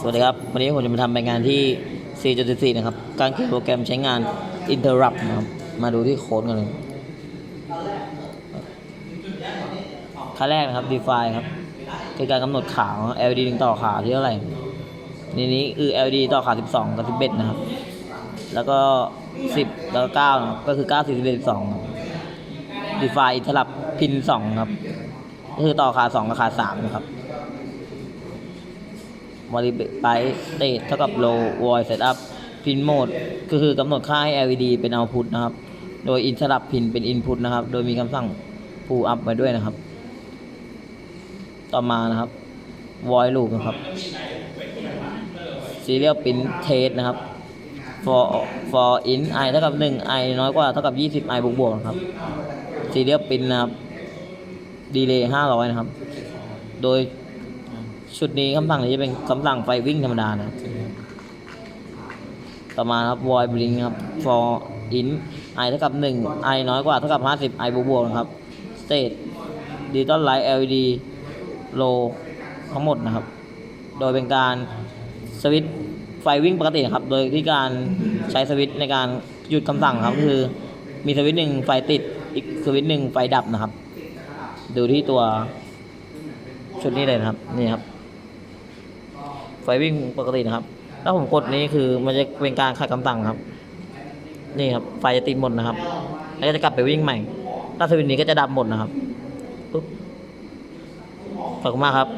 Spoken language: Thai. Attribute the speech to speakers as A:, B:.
A: สวัสดีครับ วันนี้ผมจะมาทำรายงานที่ 4.4 นะครับ การเขียนโปรแกรมใช้งาน interrupt นะครับ มาดูที่โค้ดกันเลยขั้นแรกนะครับ define ครับคือการกำหนดขา LED ถึงต่อขาที่เท่าไหร่นี่นี้คือ LED ต่อขา 12 กับ 11 นะครับ แล้วก็ 10 แล้วก็9นะครับก็คือ9 10 11 12 define interrupt pin 2 ครับ ก็คือต่อขา 2 กับขา 3 นะครับ modify state เท่ากับ low void setup pin mode ก็คือกำหนดค่าให้ LED เป็น output นะครับ โดย interrupt pin เป็น input นะครับ โดยมีคำสั่ง pull up มาด้วยนะครับ ต่อมานะครับ void loop นะครับ serial pin test นะครับ for for in i เท่ากับ 1 i น้อยกว่าเท่ากับ 20 i บวกบวกนะครับ serial pin นะครับ delay 500 นะครับ โดย ชุดนี้คำสั่งนี้จะเป็นคำสั่งไฟวิ่งธรรมดานะครับต่อมาครับ void blink ครับ for in i เท่ากับ 1 i น้อยกว่าเท่ากับ 50 i บวกบวกนะครับ state digital light LED low ทั้งหมดนะครับ โดยเป็นการสวิตไฟวิ่งปกตินะครับ โดยที่การใช้สวิตในการหยุดคำสั่งครับก็คือ มีสวิตหนึ่งไฟติด อีกสวิตหนึ่งไฟดับนะครับ ดูที่ตัวชุดนี้เลยนะครับ นี่ครับ ไฟวิ่งปกตินะครับ ถ้าผมกดนี้คือมันจะเป็นการขัดคำสั่งครับ นี่ครับ ไฟจะติดหมดนะครับ แล้วก็จะกลับไปวิ่งใหม่ ถ้าสวิตช์นี้ก็จะดับหมดนะครับปุ๊บขอบคุณมากครับ